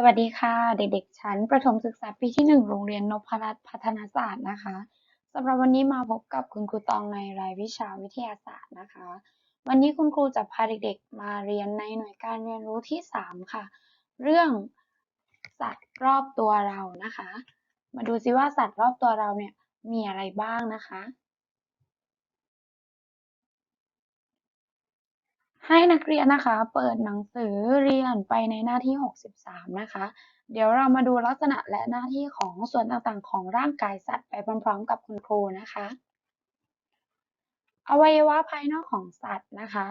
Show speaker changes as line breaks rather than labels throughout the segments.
สวัสดีค่ะ เด็กๆ ชั้นประถมศึกษาปีที่ 1 โรงเรียนนพรัตน์พัฒนาศาสตร์นะคะสำหรับวันนี้มาพบกับคุณครูตองในรายวิชาวิทยาศาสตร์นะคะ วันนี้คุณครูจะพาเด็กๆ มาเรียนในหน่วยการเรียนรู้ที่ 3 ค่ะ เรื่องสัตว์รอบตัวเรานะคะ มาดูซิว่าสัตว์รอบตัวเราเนี่ยมีอะไรบ้างนะคะ ให้นักเรียนนะคะ เปิดหนังสือเรียนไปในหน้าที่ 63 นะคะ เดี๋ยวเรามาดูลักษณะและหน้าที่ของส่วนต่างๆ ของร่างกายสัตว์ไปพร้อมๆ กับคุณครูนะคะ อวัยวะภายนอกของสัตว์นะคะ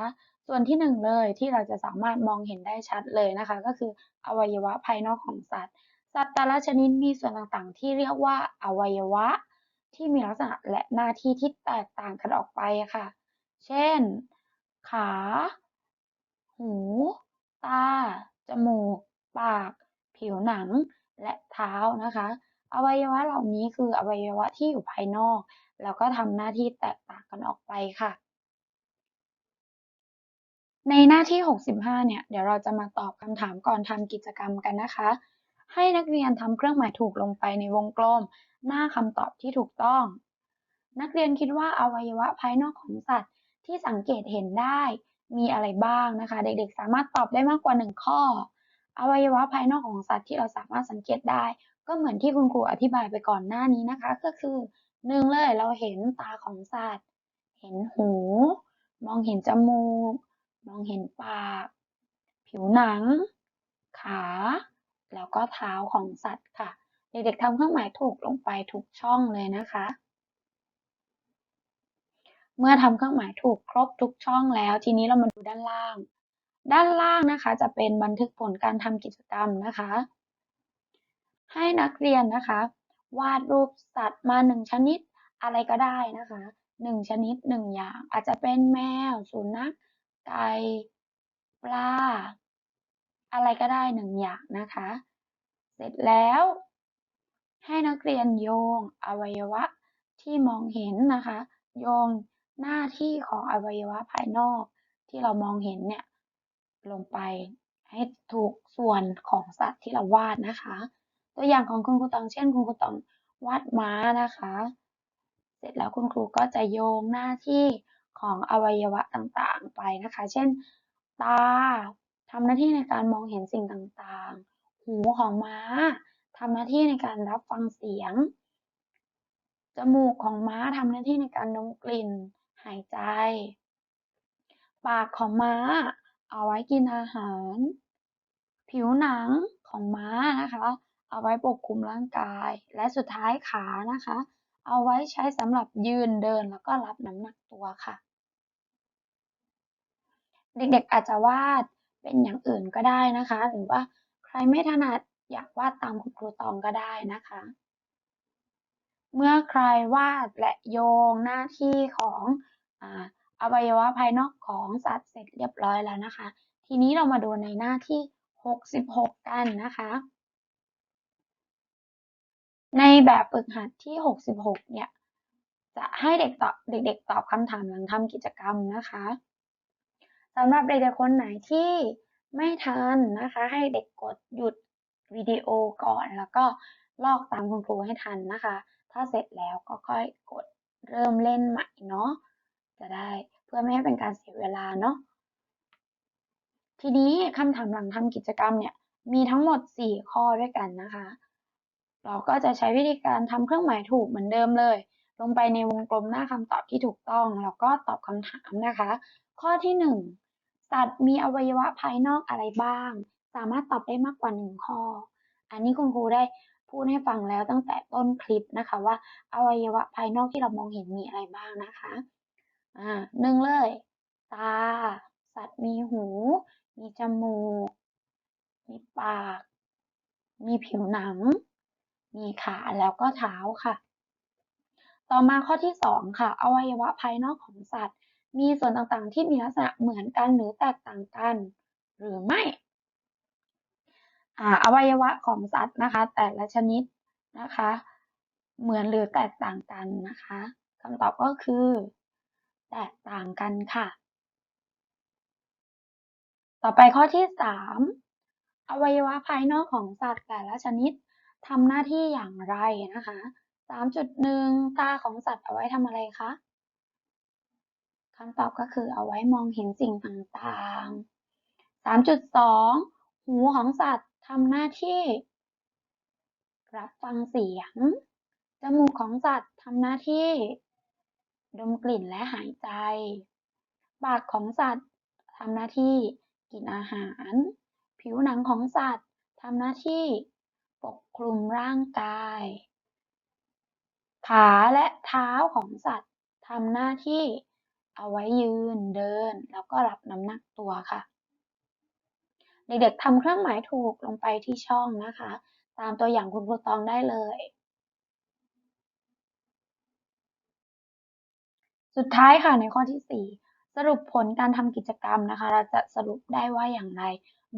ส่วนที่หนึ่งเลยที่เราจะสามารถมองเห็นได้ชัดเลยนะคะ ก็คืออวัยวะภายนอกของสัตว์ สัตว์แต่ละชนิดมีส่วนต่างๆ ที่เรียกว่าอวัยวะ ที่มีลักษณะและหน้าที่ที่แตกต่างกันออกไปค่ะ เช่น ขา หู ตา จมูก ปาก ผิวหนัง และเท้านะคะ อวัยวะเหล่านี้คืออวัยวะที่อยู่ภายนอก แล้วก็ทำหน้าที่แตกต่างกันออกไปค่ะ ในหน้าที่ 65 เนี่ย เดี๋ยวเราจะมาตอบคำถามก่อนทำกิจกรรมกันนะคะ ให้นักเรียนทำเครื่องหมายถูกลงไปในวงกลม หน้าคำตอบที่ถูกต้อง นักเรียนคิดว่าอวัยวะภายนอกของสัตว์ที่สังเกตเห็นได้ มีอะไรบ้างนะคะ เด็กๆ สามารถตอบได้มากกว่า 1 ข้อ อวัยวะภายนอกของสัตว์ที่เราสามารถสังเกตได้ ก็เหมือนที่คุณครูอธิบายไปก่อนหน้านี้นะคะ ก็คือหนึ่งเลยเราเห็นตาของสัตว์ เห็นหู มองเห็นจมูก มองเห็นปาก ผิวหนัง ขา แล้วก็เท้าของสัตว์ค่ะ เด็กๆทำเครื่องหมายถูกลงไปทุกช่องเลยนะคะ เมื่อทำเครื่องหมายถูกครบทุกช่องแล้ว ทีนี้เรามาดูด้านล่าง ด้านล่างนะคะจะเป็นบันทึกผลการทำกิจกรรมนะคะ ให้นักเรียนนะคะ วาดรูปสัตว์มาหนึ่งชนิดอะไรก็ได้นะคะหนึ่งชนิดหนึ่งอย่าง อาจจะเป็นแมว สุนัขไก่ปลา อะไรก็ได้หนึ่งอย่างนะคะ เสร็จแล้ว ให้นักเรียนโยงอวัยวะที่มองเห็นนะคะ โยง หน้าที่ของอวัยวะภายนอกที่เรามองเห็นเนี่ยลงไปให้ถูกส่วนของสัตว์ที่เราวาดนะคะ ตัวอย่างของคุณครูตองเช่นคุณครูตองวาดม้านะคะ เสร็จแล้วคุณครูก็จะโยงหน้าที่ของอวัยวะต่างๆไปนะคะ เช่น ตาทำหน้าที่ในการมองเห็นสิ่งต่างๆ หูของม้าทำหน้าที่ในการรับฟังเสียง จมูกของม้าทำหน้าที่ในการดมกลิ่น หายใจ ปากของม้า เอาไว้กินอาหาร ผิวหนังของม้านะคะ เอาไว้ปกคลุมร่างกาย และสุดท้ายขานะคะ เอาไว้ใช้สำหรับยืนเดินแล้วก็รับน้ำหนักตัวค่ะ เด็กๆอาจจะวาดเป็นอย่างอื่นก็ได้นะคะ หรือว่าใครไม่ถนัดอยากวาดตามคุณครูตองก็ได้นะคะ เมื่อใครวาดและโยงหน้าที่ของ อวัยวะภายนอกของสัตว์เสร็จเรียบร้อยแล้วนะคะ ทีนี้เรามาดูในหน้าที่ 66 กันนะคะ ในแบบฝึกหัดที่ 66 เนี่ย จะให้เด็กตอบเด็ก ๆ ตอบคำถามหลังทำกิจกรรมนะคะสำหรับเด็กๆคนไหนที่ไม่ทันนะคะ ให้เด็กกดหยุดวิดีโอก่อนแล้วก็ลอกตามคุณครูให้ทันนะคะ ถ้าเสร็จแล้วก็ค่อยกดเริ่มเล่นใหม่เนาะ จะได้เพื่อไม่ให้เป็นการเสียเวลาเนาะทีนี้คำถามหลังทำกิจกรรมเนี่ยมีทั้งหมด 4 ข้อด้วยกันนะคะ เราก็จะใช้วิธีการทำเครื่องหมายถูกเหมือนเดิมเลย ลงไปในวงกลมหน้าคำตอบที่ถูกต้องแล้วก็ตอบคำถามนะคะ ข้อที่ 1 สัตว์มีอวัยวะภายนอกอะไรบ้าง สามารถตอบได้มากกว่าหนึ่งข้อ อันนี้คุณครูได้พูดให้ฟังแล้วตั้งแต่ต้นคลิปนะคะว่าอวัยวะภายนอกที่เรามองเห็นมีอะไรบ้างนะคะ อ่าหนึ่งเลย ตา สัตว์มีหู มีจมูก มีปาก มีผิวหนัง มีขาแล้วก็เท้าค่ะ ต่อมาข้อที่สองค่ะ อวัยวะภายนอกของสัตว์ มีส่วนต่างๆที่มีลักษณะเหมือนกันหรือแตกต่างกัน หรือไม่อวัยวะของสัตว์นะคะ แต่ละชนิดนะคะ เหมือนหรือแตกต่างกันนะคะคำตอบก็คือ แตกต่างกันค่ะ ต่อไปข้อที่สามอวัยวะภายนอกของสัตว์แต่ละชนิดทำหน้าที่อย่างไรนะคะ 3.1 ตาของสัตว์เอาไว้ทำอะไรคะคำตอบก็คือเอาไว้มองเห็นสิ่งต่างๆ 3.2 หูของสัตว์ทำหน้าที่ รับฟังเสียง จมูกของสัตว์ทำหน้าที่ ดมกลิ่นและหายใจ ปากของสัตว์ทำหน้าที่กินอาหาร ผิวหนังของสัตว์ทำหน้าที่ปกคลุมร่างกาย ขาและเท้าของสัตว์ทำหน้าที่เอาไว้ยืนเดิน แล้วก็รับน้ำหนักตัวค่ะ เด็กๆทำเครื่องหมายถูกลงไปที่ช่องนะคะ ตามตัวอย่างคุณครูตองได้เลย สุดท้ายค่ะในข้อที่ 4 สรุปผลการทำกิจกรรมนะคะ เราจะสรุปได้ว่าอย่างไร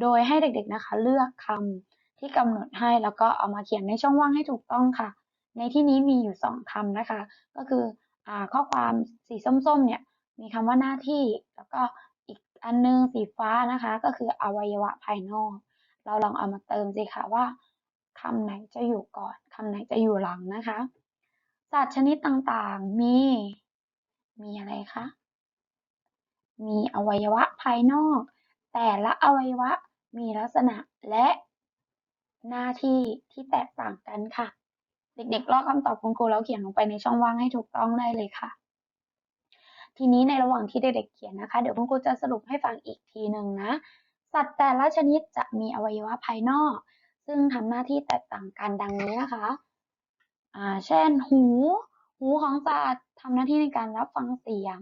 โดยให้เด็กๆนะคะ เลือกคำที่กำหนดให้แล้วก็เอามาเขียนในช่องว่างให้ถูกต้องค่ะ ในที่นี้มีอยู่ 2คำนะคะ ก็คืออข้อความสีส้มๆเนี่ยมีคำว่าหน้าที่ แล้วก็อีกอันนึงสีฟ้านะคะ ก็คืออวัยวะภายนอก เราลองเอามาเติมสิค่ะว่าคำไหนจะอยู่ก่อนคำไหนจะอยู่หลังนะคะ สัตว์ชนิดต่างๆมี มีอะไรคะ มีอวัยวะภายนอก แต่ละอวัยวะมีลักษณะและหน้าที่ที่แตกต่างกันค่ะ เด็กๆลอกคำตอบคุณครูแล้วเขียนลงไปในช่องว่างให้ถูกต้องได้เลยค่ะ ทีนี้ในระหว่างที่เด็กๆเขียนนะคะ เดี๋ยวคุณครูจะสรุปให้ฟังอีกทีหนึ่งนะ สัตว์แต่ละชนิดจะมีอวัยวะภายนอก ซึ่งทำหน้าที่แตกต่างกันดังนี้นะคะ อ่า เช่น หู หูของสัตว์ทำหน้าที่ในการรับฟังเสียง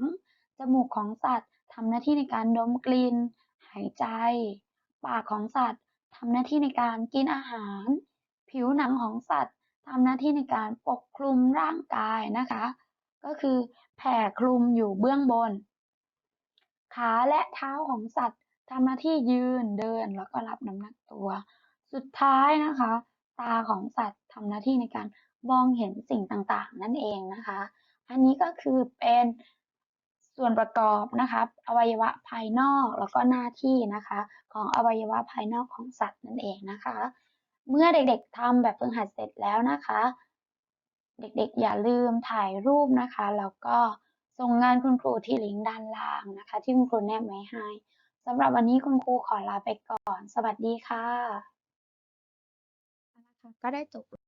จมูกของสัตว์ทำหน้าที่ในการดมกลิ่น หายใจ ปากของสัตว์ทำหน้าที่ในการกินอาหาร ผิวหนังของสัตว์ทำหน้าที่ในการปกคลุมร่างกายนะคะ ก็คือแผ่คลุมอยู่เบื้องบน ขาและเท้าของสัตว์ทำหน้าที่ยืนเดินแล้วก็รับน้ำหนักตัว สุดท้ายนะคะ ตาของสัตว์ทำหน้าที่ในการ มองเห็นสิ่งต่างๆ นั่นเองนะคะ อันนี้ก็คือเป็นส่วนประกอบนะคะอวัยวะภายนอกแล้วก็หน้าที่นะคะ ของอวัยวะภายนอกของสัตว์นั่นเองนะคะ เมื่อเด็กๆทำแบบฝึกหัดเสร็จแล้วนะคะ เด็กๆอย่าลืมถ่ายรูปนะคะแล้วก็ส่งงานคุณครูที่ลิงก์ด้านล่างนะคะ ที่คุณครูแนบไว้ให้สำหรับวันนี้คุณครูขอลาไปก่อน สวัสดีค่ะ
นะคะก็ได้จบ